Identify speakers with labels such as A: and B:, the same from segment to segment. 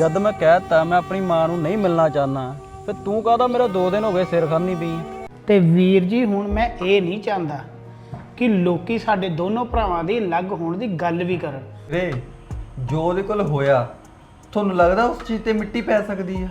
A: ਜਦ ਮੈਂ ਕਹਿਤਾ ਮੈਂ ਆਪਣੀ ਮਾਂ ਨੂੰ ਨਹੀਂ ਮਿਲਣਾ ਚਾਹਨਾ ਫਿਰ ਤੂੰ ਕਾਹਦਾ ਮੇਰਾ 2 ਦਿਨ ਹੋ ਗਏ ਸਿਰ ਖਾਨੀ ਪਈ?
B: ਤੇ ਵੀਰ ਜੀ ਹੁਣ ਮੈਂ ਇਹ ਨਹੀਂ ਚਾਹੁੰਦਾ ਕਿ ਲੋਕੀ ਸਾਡੇ ਦੋਨੋਂ ਭਰਾਵਾਂ ਦੀ ਅਲੱਗ ਹੋਣ ਦੀ ਗੱਲ ਵੀ ਕਰਨ।
C: ਰੇ ਜੋ ਉਹਦੇ ਕੋਲ ਹੋਇਆ ਤੁਹਾਨੂੰ ਲੱਗਦਾ ਉਸ ਚੀਜ਼ ਤੇ ਮਿੱਟੀ ਪੈ ਸਕਦੀ ਆ?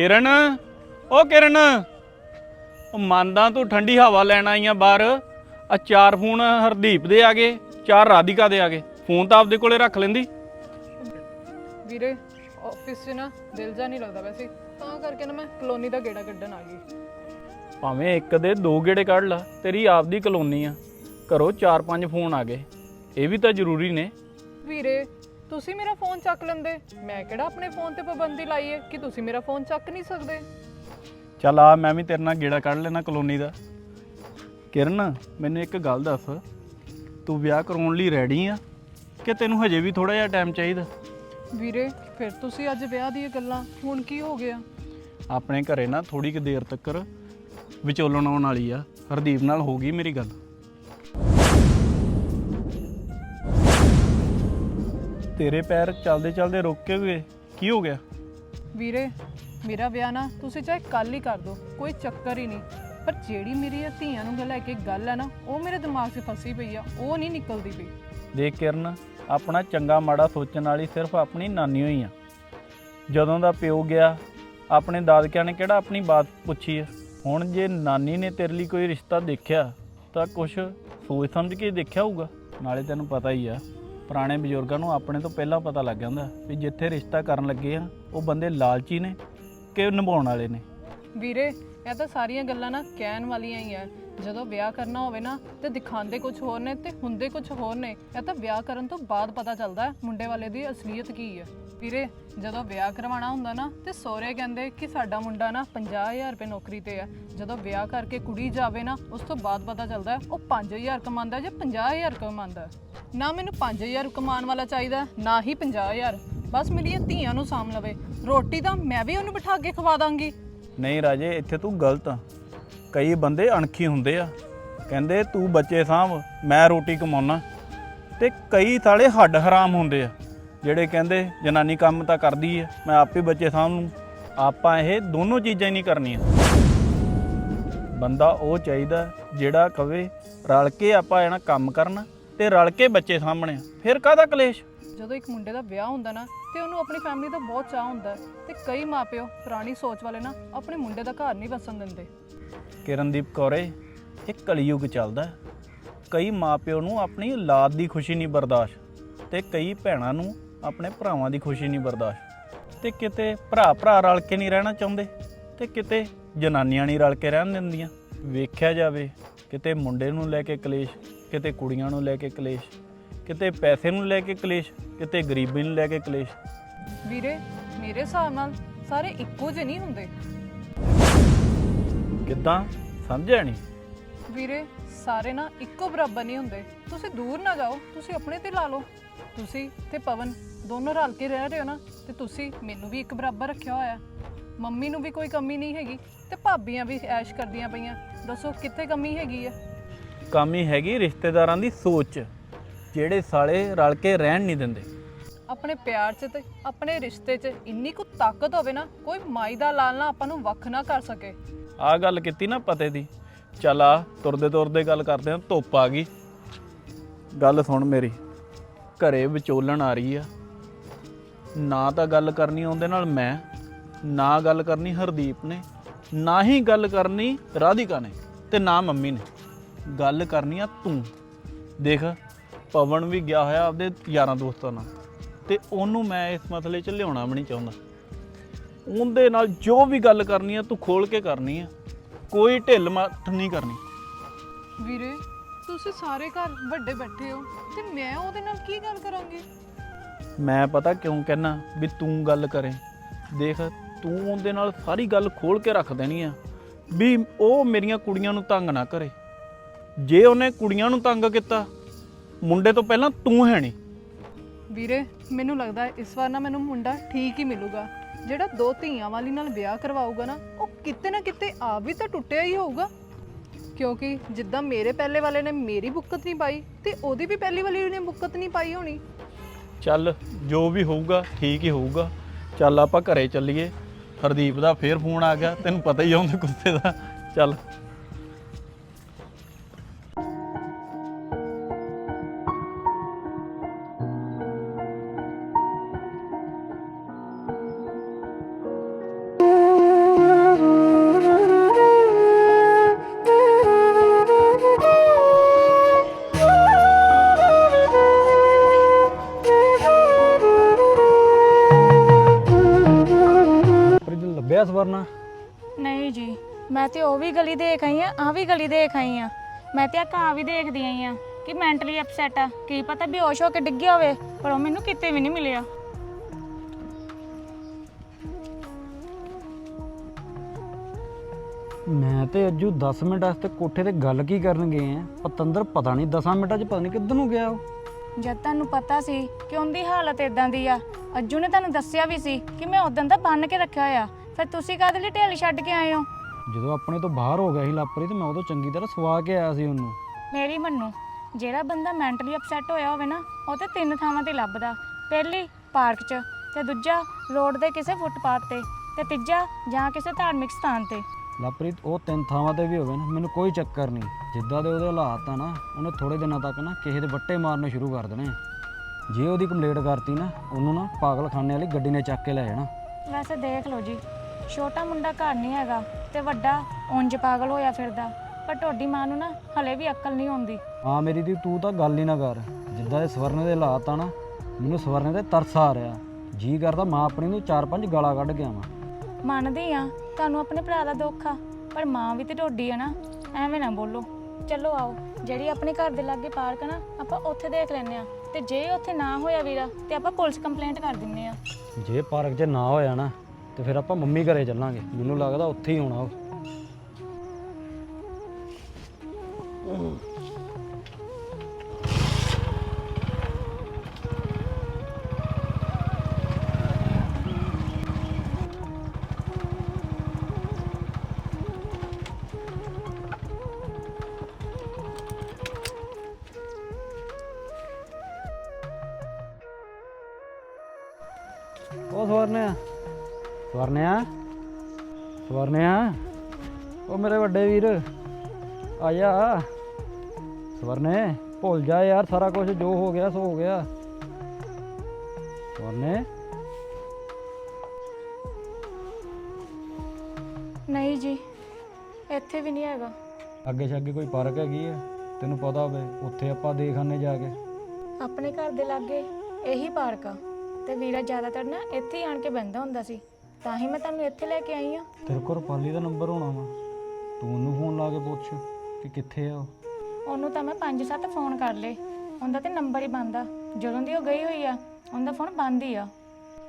A: ਕਿਰਨ। ਓ ਕਿਰਨ। ਉਹ ਮੰਨਦਾ ਤੂੰ ਠੰਡੀ ਹਵਾ ਲੈਣ ਆਈ ਆ ਬਾਹਰ। ਆ ਚਾਰ ਫੋਨ ਹਰਦੀਪ ਦੇ ਆ ਗਏ ਚਾਰ ਰਾਧਿਕਾ ਦੇ ਆ ਗਏ। ਫੋਨ ਤਾਂ ਆਪਦੇ ਕੋਲੇ ਰੱਖ ਲੈਂਦੀ।
D: ਵੀਰੇ ਆਫਿਸ 'ਚ ਨਾ ਦਿਲ ਜਾ ਨਹੀਂ ਲੱਗਦਾ ਵੈਸੇ। ਤਾਂ ਕਰਕੇ ਨਾ ਮੈਂ ਕਲੋਨੀ ਦਾ ਗੇੜਾ ਕੱਢਣ ਆ ਗਈ।
A: ਭਾਵੇਂ ਇੱਕ ਦੇ ਦੋ ਗੇੜੇ ਕੱਢ ਲਾ ਤੇਰੀ ਆਪਦੀ ਕਲੋਨੀ ਆ। ਘਰੋਂ ਚਾਰ ਪੰਜ ਫੋਨ ਆ ਗਏ। ਇਹ ਵੀ ਤਾਂ ਜ਼ਰੂਰੀ ਨੇ।
D: ਵੀਰੇ ਤੁਸੀਂ ਮੇਰਾ ਫੋਨ ਚੱਕ ਲੈਂਦੇ। ਮੈਂ ਕਿਹੜਾ ਆਪਣੇ ਫੋਨ ਤੇ ਪਾਬੰਦੀ ਲਾਈ ਹੈ ਕਿ ਤੁਸੀਂ ਮੇਰਾ ਫੋਨ ਚੱਕ ਨਹੀਂ ਸਕਦੇ?
A: ਚੱਲ ਆ ਮੈਂ ਵੀ ਤੇਰੇ ਨਾਲ ਗੇੜਾ ਕੱਢ ਲੈਣਾ ਕਲੋਨੀ ਦਾ। ਕਿਰਨ ਮੈਨੂੰ ਇੱਕ ਗੱਲ ਦੱਸ। ਤੂੰ ਵਿਆਹ ਕਰਾਉਣ ਲਈ ਰੈਡੀ ਆ? ਕਿ ਤੈਨੂੰ ਹਜੇ ਵੀ ਥੋੜਾ ਜਿਹਾ ਟਾਈਮ ਚਾਹੀਦਾ?
D: ਵੀਰੇ ਫਿਰ ਤੁਸੀਂ ਅੱਜ ਵਿਆਹ ਦੀਆਂ ਗੱਲਾਂ ਹੁਣ ਕੀ ਹੋ ਗਿਆ?
A: ਆਪਣੇ ਘਰੇ ਨਾ ਥੋੜੀ ਕੁ ਦੇਰ ਤੱਕ ਵਿਚੋਲਣ ਆਉਣ ਵਾਲੀ ਆ। ਹਰਦੀਪ ਨਾਲ ਹੋ ਗਈ ਮੇਰੀ ਗੱਲ। ਤੇਰੇ ਪੈਰ ਚਲਦੇ ਚਲਦੇ ਰੁਕ ਕੇ ਗਏ। ਕੀ ਹੋ ਗਿਆ?
D: ਵੀਰੇ ਮੇਰਾ ਵਿਆਹ ਨਾ ਤੁਸੀਂ ਚਾਹੇ ਕੱਲ ਹੀ ਕਰ ਦਿਓ ਕੋਈ ਚੱਕਰ ਹੀ ਨਹੀਂ। ਪਰ ਜਿਹੜੀ ਮੇਰੀ ਇਹ ਧੀਆਂ ਨੂੰ ਲੈ ਕੇ ਗੱਲ ਹੈ ਨਾ ਉਹ ਮੇਰੇ ਦਿਮਾਗ 'ਚ ਫਸੀ ਪਈ ਆ ਉਹ ਨਹੀਂ ਨਿਕਲਦੀ ਪਈ।
A: ਦੇਖ ਕਿਰਨ ਆਪਣਾ ਚੰਗਾ ਮਾੜਾ ਸੋਚਣ ਵਾਲੀ ਸਿਰਫ ਆਪਣੀ ਨਾਨੀ ਹੋਈ ਆ। ਜਦੋਂ ਦਾ ਪਿਓ ਗਿਆ ਆਪਣੇ ਦਾਦਕਿਆਂ ਨੇ ਕਿਹੜਾ ਆਪਣੀ ਬਾਤ ਪੁੱਛੀ ਆ? ਹੁਣ ਜੇ ਨਾਨੀ ਨੇ ਤੇਰੇ ਲਈ ਕੋਈ ਰਿਸ਼ਤਾ ਦੇਖਿਆ ਤਾਂ ਕੁਛ ਸੋਚ ਸਮਝ ਕੇ ਦੇਖਿਆ ਹੋਊਗਾ ਨਾਲੇ ਤੈਨੂੰ ਪਤਾ ਹੀ ਆ। ਪੁਰਾਣੇ ਬਜ਼ੁਰਗਾਂ ਨੂੰ ਆਪਣੇ ਤੋਂ ਪਹਿਲਾਂ ਪਤਾ ਲੱਗ ਜਾਂਦਾ ਵੀ ਜਿੱਥੇ ਰਿਸ਼ਤਾ ਕਰਨ ਲੱਗੇ ਆ, ਉਹ ਬੰਦੇ ਲਾਲਚੀ ਨੇ ਕਿ ਨਿਭਾਉਣ ਵਾਲੇ ਨੇ।
D: ਵੀਰੇ, ਇਹ ਤਾਂ ਸਾਰੀਆਂ ਗੱਲਾਂ ਨਾ ਕਹਿਣ ਵਾਲੀਆਂ ਹੀ ਆ। ਜਦੋਂ ਵਿਆਹ ਕਰਨਾ ਹੋਵੇ ਨਾ ਤੇ ਦਿਖਾਉਂਦੇ ਕੁਝ ਹੋਰ ਨੇ ਤੇ ਹੁੰਦੇ ਕੁਝ ਹੋਰ ਨੇ। ਇਹ ਤਾਂ ਵਿਆਹ ਕਰਨ ਤੋਂ ਬਾਅਦ ਪਤਾ ਚੱਲਦਾ ਹੈ ਮੁੰਡੇ ਵਾਲੇ ਦੀ ਅਸਲੀਅਤ ਕੀ ਹੈ। ਵੀਰੇ, ਜਦੋਂ ਵਿਆਹ ਕਰਵਾਉਣਾ ਹੁੰਦਾ ਨਾ ਤੇ ਸਹੁਰੇ ਕਹਿੰਦੇ ਕਿ ਸਾਡਾ ਮੁੰਡਾ ਨਾ 50000 ਰੁਪਏ ਨੌਕਰੀ ਤੇ ਆ ਜਦੋਂ ਵਿਆਹ ਕਰਕੇ ਕੁੜੀ ਜਾਵੇ ਨਾ, ਉਸ ਤੋਂ ਬਾਅਦ ਪਤਾ ਚੱਲਦਾ ਹੈ ਉਹ 5000 ਕਮਾਉਂਦਾ ਜਾਂ 50000 ਕਮਾਉਂਦਾ ਨਾ ਮੈਨੂੰ 5000 ਕਮਾਉਣ ਵਾਲਾ ਚਾਹੀਦਾ ਨਾ ਹੀ 50000 ਬਸ ਮੇਰੀਆਂ ਧੀਆਂ ਨੂੰ ਸਾਂਭ ਲਵੇ। ਰੋਟੀ ਤਾਂ ਮੈਂ ਵੀ ਉਹਨੂੰ ਬਿਠਾ ਕੇ ਖਵਾ ਦਾਂਗੀ।
A: ਨਹੀਂ ਰਾਜੇ, ਇੱਥੇ ਤੂੰ ਗਲਤ ਆ। ਕਈ ਬੰਦੇ ਅਣਖੀ ਹੁੰਦੇ ਆ। ਕਹਿੰਦੇ ਤੂੰ ਬੱਚੇ ਸਾਂਭ, ਮੈਂ ਰੋਟੀ ਕਮਾਉਣਾ ਤੇ ਕਈ ਸਾਲੇ ਹੱਡ ਹਰਾਮ ਹੁੰਦੇ ਆ, ਜਿਹੜੇ ਕਹਿੰਦੇ ਜਨਾਨੀ ਕੰਮ ਤਾਂ ਕਰਦੀ ਆ, ਮੈਂ ਆਪੇ ਬੱਚੇ ਸਾਂਭ। ਨੂੰ ਆਪਾਂ ਇਹ ਦੋਨੋਂ ਚੀਜ਼ਾਂ ਹੀ ਨਹੀਂ ਕਰਨੀਆਂ। ਬੰਦਾ ਉਹ ਚਾਹੀਦਾ ਜਿਹੜਾ ਕਵੇ, ਰਲ ਕੇ ਆਪਾਂ ਇਹਨਾਂ ਕੰਮ ਕਰਨਾ ਤੇ ਰਲ ਕੇ ਬੱਚੇ ਸਾਂਭਣੇ ਆ। ਫਿਰ ਕਾਹਦਾ ਕਲੇਸ਼?
D: ਜਦੋਂ ਇੱਕ ਮੁੰਡੇ ਦਾ ਵਿਆਹ ਹੁੰਦਾ ਨਾ, ਤੇ ਉਹਨੂੰ ਆਪਣੀ ਫੈਮਿਲੀ ਦਾ ਬਹੁਤ ਚਾਹ ਹੁੰਦਾ ਹੈ ਤੇ ਕਈ ਮਾਪਿਓ ਪੁਰਾਣੀ ਸੋਚ ਵਾਲੇ ਨਾ ਆਪਣੇ ਮੁੰਡੇ ਦਾ ਘਰ ਨਹੀਂ ਵਸਣ ਦਿੰਦੇ।
A: ਕਿਰਨਦੀਪ ਕੌਰੇ ਇਹ ਕਲਯੁਗ ਚੱਲਦਾ ਹੈ। ਕਈ ਮਾਪਿਓ ਨੂੰ ਆਪਣੀ ਔਲਾਦ ਦੀ ਖੁਸ਼ੀ ਨਹੀਂ ਬਰਦਾਸ਼ਤ ਤੇ ਕਈ ਭੈਣਾਂ ਨੂੰ ਆਪਣੇ ਭਰਾਵਾਂ ਦੀ ਖੁਸ਼ੀ ਨਹੀਂ ਬਰਦਾਸ਼ਤ ਤੇ ਕਿਤੇ ਭਰਾ ਭਰਾ ਰਲ ਕੇ ਨਹੀਂ ਰਹਿਣਾ ਚਾਹੁੰਦੇ ਤੇ ਕਿਤੇ ਜਨਾਨੀਆਂ ਨਹੀਂ ਰਲ ਕੇ ਰਹਿਣ ਦਿੰਦੀਆਂ। ਵੇਖਿਆ ਜਾਵੇ, ਕਿਤੇ ਮੁੰਡੇ ਨੂੰ ਲੈ ਕੇ ਕਲੇਸ਼, ਕਿਤੇ ਕੁੜੀਆਂ ਨੂੰ ਲੈ ਕੇ ਕਲੇਸ਼, ਕਿਤੇ ਪੈਸੇ ਨੂੰ ਲੈ ਕੇ ਕਲੇਸ਼, ਕਿਤੇ ਗਰੀਬੀ ਨੂੰ ਲੈ ਕੇ ਕਲੇਸ਼।
D: ਵੀਰੇ, ਮੇਰੇ ਹਿਸਾਬ ਨਾਲ ਸਾਰੇ ਇੱਕੋ ਜਿਹੇ ਨਹੀਂ ਹੁੰਦੇ।
A: ਕਿੱਦਾਂ? ਸਮਝਿਆ ਨਹੀਂ
D: ਵੀਰੇ ਸਾਰੇ ਨਾ ਇੱਕੋ ਬਰਾਬਰ ਨਹੀਂ ਹੁੰਦੇ। ਤੁਸੀਂ ਦੂਰ ਨਾ ਜਾਓ ਤੁਸੀਂ ਆਪਣੇ ਤੇ ਲਾ ਲਓ। ਤੁਸੀਂ ਤੇ ਪਵਨ ਦੋਨੋਂ ਰਲ ਕੇ ਰਹਿ ਰਹੇ ਹੋ ਨਾ ਤੇ ਤੁਸੀਂ ਮੈਨੂੰ ਵੀ ਇੱਕ ਬਰਾਬਰ ਰੱਖਿਆ ਹੋਇਆ। ਮੰਮੀ ਨੂੰ ਵੀ ਕੋਈ ਕਮੀ ਨਹੀਂ ਹੈਗੀ ਤੇ ਭਾਬੀਆਂ ਵੀ ਐਸ਼ ਕਰਦੀਆਂ ਪਈਆਂ। ਦੱਸੋ ਕਿੱਥੇ ਕਮੀ ਹੈਗੀ ਹੈ
A: ਕਮੀ ਹੈਗੀ ਰਿਸ਼ਤੇਦਾਰਾਂ ਦੀ ਸੋਚ। 'ਚ, ਜਿਹੜੇ ਸਾਲੇ ਰਲ ਕੇ ਰਹਿਣ ਨਹੀਂ ਦਿੰਦੇ।
D: ਆਪਣੇ ਪਿਆਰ 'ਚ ਤੇ ਆਪਣੇ ਰਿਸ਼ਤੇ 'ਚ ਇੰਨੀ ਕੁ ਤਾਕਤ ਹੋਵੇ ਨਾ, ਕੋਈ ਮਾਈ ਦਾ ਲਾਲ ਨਾ ਆਪਾਂ ਨੂੰ ਵੱਖ ਨਾ ਕਰ ਸਕੇ।
A: ਆ ਗੱਲ ਕੀਤੀ ਨਾ ਪਤੇ ਦੀ। ਚੱਲ ਆ, ਤੁਰਦੇ ਤੁਰਦੇ ਗੱਲ ਕਰਦੇ ਆ, ਧੁੱਪ ਆ ਗਈ। ਗੱਲ ਸੁਣ ਮੇਰੀ, ਘਰੇ ਵਿਚੋਲਣ ਆ ਰਹੀ ਆ। ਨਾ ਤਾਂ ਗੱਲ ਕਰਨੀ ਉਹਦੇ ਨਾਲ ਮੈਂ, ਨਾ ਗੱਲ ਕਰਨੀ ਹਰਦੀਪ ਨੇ, ਨਾ ਹੀ ਗੱਲ ਕਰਨੀ ਰਾਧਿਕਾ ਨੇ ਤੇ ਨਾ ਮੰਮੀ ਨੇ। ਗੱਲ ਕਰਨੀ ਆ ਤੂੰ। ਦੇਖ, ਪਵਨ ਵੀ ਗਿਆ ਹੋਇਆ ਆਪਦੇ ਯਾਰਾਂ ਦੋਸਤਾਂ ਨਾਲ। ਤੇ ਉਹਨੂੰ ਮੈਂ ਇਸ ਮਸਲੇ 'ਚ ਲਿਆਉਣਾ ਵੀ ਨਹੀਂ ਚਾਹੁੰਦਾ। ਉਹਦੇ ਨਾਲ ਜੋ ਵੀ ਗੱਲ ਕਰਨੀ ਆ ਤੂੰ ਖੋਲ ਕੇ ਕਰਨੀ ਆ। ਕੋਈ ਢਿੱਲ ਮੱਠ ਨਹੀਂ ਕਰਨੀ।
D: ਵੀਰੇ ਤੁਸੀਂ ਸਾਰੇ ਘਰ ਵੱਡੇ ਬੈਠੇ ਹੋ ਤੇ ਮੈਂ ਉਹਦੇ ਨਾਲ ਕੀ ਗੱਲ ਕਰਾਂਗੀ?
A: ਮੈਂ ਪਤਾ ਕਿਉਂ ਕਹਿਣਾ ਵੀ ਤੂੰ ਗੱਲ ਕਰੇ। ਦੇਖ ਤੂੰ ਉਹਦੇ ਨਾਲ ਸਾਰੀ ਗੱਲ ਖੋਲ ਕੇ ਰੱਖ ਦੇਣੀ ਆ ਵੀ ਉਹ ਮੇਰੀਆਂ ਕੁੜੀਆਂ ਨੂੰ ਤੰਗ ਨਾ ਕਰੇ। ਜੇ ਉਹਨੇ ਕੁੜੀਆਂ ਨੂੰ ਤੰਗ ਕੀਤਾ ਮੁੰਡੇ ਤੋਂ ਪਹਿਲਾਂ ਤੂੰ ਹੈ ਨਹੀਂ।
D: ਵੀਰੇ, ਮੈਨੂੰ ਲੱਗਦਾ ਹੈ ਇਸ ਵਾਰ ਨਾ ਮੈਨੂੰ ਮੁੰਡਾ ਠੀਕ ਹੀ ਮਿਲੂਗਾ। ਜਿਹੜਾ ਦੋ ਧੀਆਂ ਵਾਲੀ ਨਾਲ ਵਿਆਹ ਕਰਵਾਊਗਾ ਨਾ, ਉਹ ਕਿਤੇ ਨਾ ਕਿਤੇ ਆਪ ਵੀ ਤਾਂ ਟੁੱਟਿਆ ਹੀ ਹੋਊਗਾ। ਕਿਉਂਕਿ ਜਿੱਦਾਂ ਮੇਰੇ ਪਹਿਲੇ ਵਾਲੇ ਨੇ ਮੇਰੀ ਬੁੱਕਤ ਨਹੀਂ ਪਾਈ, ਤੇ ਉਹਦੀ ਵੀ ਪਹਿਲੀ ਵਾਲੀ ਨੇ ਬੁੱਕਤ ਨਹੀਂ ਪਾਈ ਹੋਣੀ।
A: ਚੱਲ, ਜੋ ਵੀ ਹੋਊਗਾ, ਠੀਕ ਹੀ ਹੋਊਗਾ। ਚੱਲ ਆਪਾਂ ਘਰੇ ਚੱਲੀਏ। ਹਰਦੀਪ ਦਾ ਫੇਰ ਫੋਨ ਆ ਗਿਆ, ਤੈਨੂੰ ਪਤਾ ਹੀ ਆ ਉਹਦੇ ਗੁੱਸੇ ਦਾ। ਚੱਲ।
E: ਤੇ ਉਹ ਵੀ ਗਲੀ ਦੇਖ ਆਈ ਆ ਆ ਵੀ ਗਲੀ ਦੇਖ ਆਈ ਆ। ਮੈਂ ਤੇ ਆ ਘਾਹ ਵੀ ਦੇਖਦੀ ਆਈ ਆ ਕਿ ਮੈਂਟਲੀ ਅਪਸੈਟ ਆ। ਕੀ ਪਤਾ ਬੇਹੋਸ਼ ਹੋ ਕੇ ਡਿੱਗਿਆ ਹੋਵੇ ਪਰ ਉਹ ਮੈਨੂੰ ਕਿਤੇ ਵੀ ਨਹੀਂ ਮਿਲਿਆ।
F: ਮੈਂ ਤੇ ਅੱਜੂ 10 ਮਿੰਟ ਵਾਸਤੇ ਕੋਠੇ ਤੇ ਗੱਲ ਕੀ ਕਰਨ ਗਏ ਆ? ਪਤੰਦਰ ਪਤਾ ਨਹੀਂ 10 ਮਿੰਟਾਂ 'ਚ ਪਤਾ ਨਹੀਂ ਕਿੱਧਰ ਨੂੰ ਗਿਆ ਉਹ।
E: ਜਦ ਤੁਹਾਨੂੰ ਪਤਾ ਸੀ ਕਿ ਉਹਦੀ ਹਾਲਤ ਇਦਾਂ ਦੀ ਆ ਅੱਜੂ ਨੇ ਤੁਹਾਨੂੰ ਦੱਸਿਆ ਵੀ ਸੀ ਕਿ ਮੈਂ ਉਦੋਂ ਦਾ ਬੰਨ ਕੇ ਰੱਖਿਆ ਹੋਇਆ। ਫਿਰ ਤੁਸੀਂ ਕਾਹਦੇ ਲਈ ਢੇਲੀ ਛੱਡ ਕੇ ਆਏ ਹੋ?
F: ਜਦੋਂ ਆਪਣੇ ਤੋਂ ਬਾਹਰ ਹੋ ਗਿਆ ਸੀ ਲਾਪਰੀ ਤੇ ਮੈਂ ਉਦੋਂ ਚੰਗੀ ਤਰ੍ਹਾਂ ਸਵਾ ਕੇ ਆਇਆ ਸੀ ਉਹਨੂੰ।
E: ਮੇਰੀ ਮੰਨੋ ਜਿਹੜਾ ਬੰਦਾ ਮੈਂਟਲੀ ਅਪਸੈਟ ਹੋਇਆ ਹੋਵੇ ਨਾ ਉਹ ਤੇ ਤਿੰਨ ਥਾਵਾਂ ਤੇ ਲੱਭਦਾ। ਪਹਿਲੀ ਪਾਰਕ 'ਚ ਤੇ ਦੂਜਾ ਰੋਡ ਦੇ ਕਿਸੇ ਫੁੱਟਪਾਥ ਤੇ ਤੇ ਤੀਜਾ ਜਾਂ ਕਿਸੇ ਧਾਰਮਿਕ ਸਥਾਨ ਤੇ।
F: ਲਾਪਰੀ ਉਹ ਤਿੰਨ ਥਾਵਾਂ ਤੇ ਵੀ ਹੋਵੇ ਨਾ ਮੈਨੂੰ ਕੋਈ ਚੱਕਰ ਨਹੀਂ। ਜਿੱਦਾਂ ਦੇ ਉਹਦੇ ਹਾਲਾਤ ਆ ਨਾ ਉਹਨੇ ਥੋੜੇ ਦਿਨਾਂ ਤੱਕ ਨਾ ਕਿਸੇ ਦੇ ਵੱਟੇ ਮਾਰਨੇ ਸ਼ੁਰੂ ਕਰ ਦੇਣੇ ਆ। ਜੇ ਉਹਦੀ ਕੰਪਲੇਂਟ ਕਰਤੀ ਨਾ ਉਹਨੂੰ ਨਾ ਪਾਗਲਖਾਨੇ ਵਾਲੀ ਗੱਡੀ ਨੇ ਚੱਕ ਕੇ ਲੈ ਜਾਣਾ।
E: ਵੈਸੇ ਦੇਖ ਲਓ ਜੀ ਛੋਟਾ ਮੁੰਡਾ ਘਰ ਨਹੀਂ ਹੈਗਾ। ਤੇ ਵੱਡਾ ਉਂਝ ਪਾਗਲ ਹੋਇਆ ਫਿਰਦਾ। ਪਰ ਤੁਹਾਡੀ ਮਾਂ ਨੂੰ ਨਾ ਹਲੇ ਵੀ ਅਕਲ ਨਹੀਂ ਆਉਂਦੀ।
F: ਹਾਂ ਮੇਰੀ ਦੀ ਤੂੰ ਤਾਂ ਗੱਲ ਹੀ ਨਾ ਕਰ। ਜਿੱਦਾਂ ਇਹ ਸਵਰਨ ਦੇ ਹਾਲਾਤ ਆ ਨਾ ਮੈਨੂੰ ਸਵਰਨ ਤੇ ਤਰਸ ਆ ਰਿਹਾ। ਜੀ ਕਰਦਾ ਮਾਂ ਆਪਣੀ ਨੂੰ ਚਾਰ ਪੰਜ ਗਾਲਾਂ ਕੱਢ ਕੇ ਆਵਾਂ।
E: ਮੰਨਦੀ ਆ ਤੁਹਾਨੂੰ ਆਪਣੇ ਭਰਾ ਦਾ ਦੁੱਖ ਆ ਪਰ ਮਾਂ ਵੀ ਤੇ ਢੋਡੀ ਆ ਨਾ ਐਵੇਂ ਨਾ ਬੋਲੋ। ਚਲੋ ਆਓ ਜਿਹੜੀ ਆਪਣੇ ਘਰ ਦੇ ਲਾਗੇ ਪਾਰਕ ਆ ਨਾ ਆਪਾਂ ਉੱਥੇ ਦੇਖ ਲੈਨੇ ਆ। ਤੇ ਜੇ ਉੱਥੇ ਨਾ ਹੋਇਆ ਵੀਰਾ ਤੇ ਆਪਾਂ ਪੁਲਿਸ ਕੰਪਲੇਂਟ ਕਰ ਦਿੰਨੇ ਆ।
F: ਜੇ ਪਾਰਕ 'ਚ ਨਾ ਹੋਇਆ ਨਾ ਤੇ ਫਿਰ ਆਪਾਂ ਮੰਮੀ ਘਰੇ ਚੱਲਾਂਗੇ। ਮੈਨੂੰ ਲੱਗਦਾ ਉੱਥੇ ਹੀ ਹੋਣਾ ਉਹ। ਉਹ ਸਵਰਨਿਆ ਸਵਰਨਿਆ ਉਹ ਮੇਰੇ ਵੱਡੇ ਵੀਰ ਆ ਜਾ। ਸਵਰਨੇ ਭੁੱਲ ਜਾ ਯਾਰ ਸਾਰਾ ਕੁਝ ਜੋ ਹੋ ਗਿਆ ਸੋ ਹੋ ਗਿਆ। ਸਵਰਨੇ।
E: ਨਹੀਂ ਜੀ ਇੱਥੇ ਵੀ ਨਹੀਂ ਹੈਗਾ।
F: ਅੱਗੇ ਛੱਗੇ ਕੋਈ ਪਾਰਕ ਹੈਗੀ ਆ? ਤੈਨੂੰ ਪਤਾ ਹੋਵੇ ਉੱਥੇ ਆਪਾਂ ਦੇਖ ਆਨੇ ਜਾ ਕੇ।
E: ਆਪਣੇ ਘਰ ਦੇ ਲਾਗੇ ਇਹੀ ਪਾਰਕ ਆ। ਤੇ ਵੀਰਾ ਜ਼ਿਆਦਾਤਰ ਨਾ ਇੱਥੇ ਹੀ ਆਣ ਕੇ ਬਹਿੰਦਾ ਹੁੰਦਾ ਸੀ। ਤਾਂ ਹੀ ਮੈਂ ਤੁਹਾਨੂੰ ਇੱਥੇ ਲੈ ਕੇ ਆਈ ਆ
F: ਤੇਰੇ ਕੋਲ ਰੁਪਾਲੀ ਦਾ ਨੰਬਰ ਹੋਣਾ ਵਾ। ਤੂੰ ਉਹਨੂੰ ਫੋਨ ਲਾ ਕੇ ਪੁੱਛ ਕਿ ਕਿੱਥੇ ਆ ਉਹ।
E: ਉਹਨੂੰ ਤਾਂ ਮੈਂ 5-7 ਫੋਨ ਕਰ ਲਏ। ਉਹਦਾ ਤੇ ਨੰਬਰ ਹੀ ਬੰਦ ਆ। ਜਦੋਂ ਦੀ ਉਹ ਗਈ ਹੋਈ ਆ ਉਹਦਾ ਫੋਨ ਬੰਦ ਹੀ ਆ।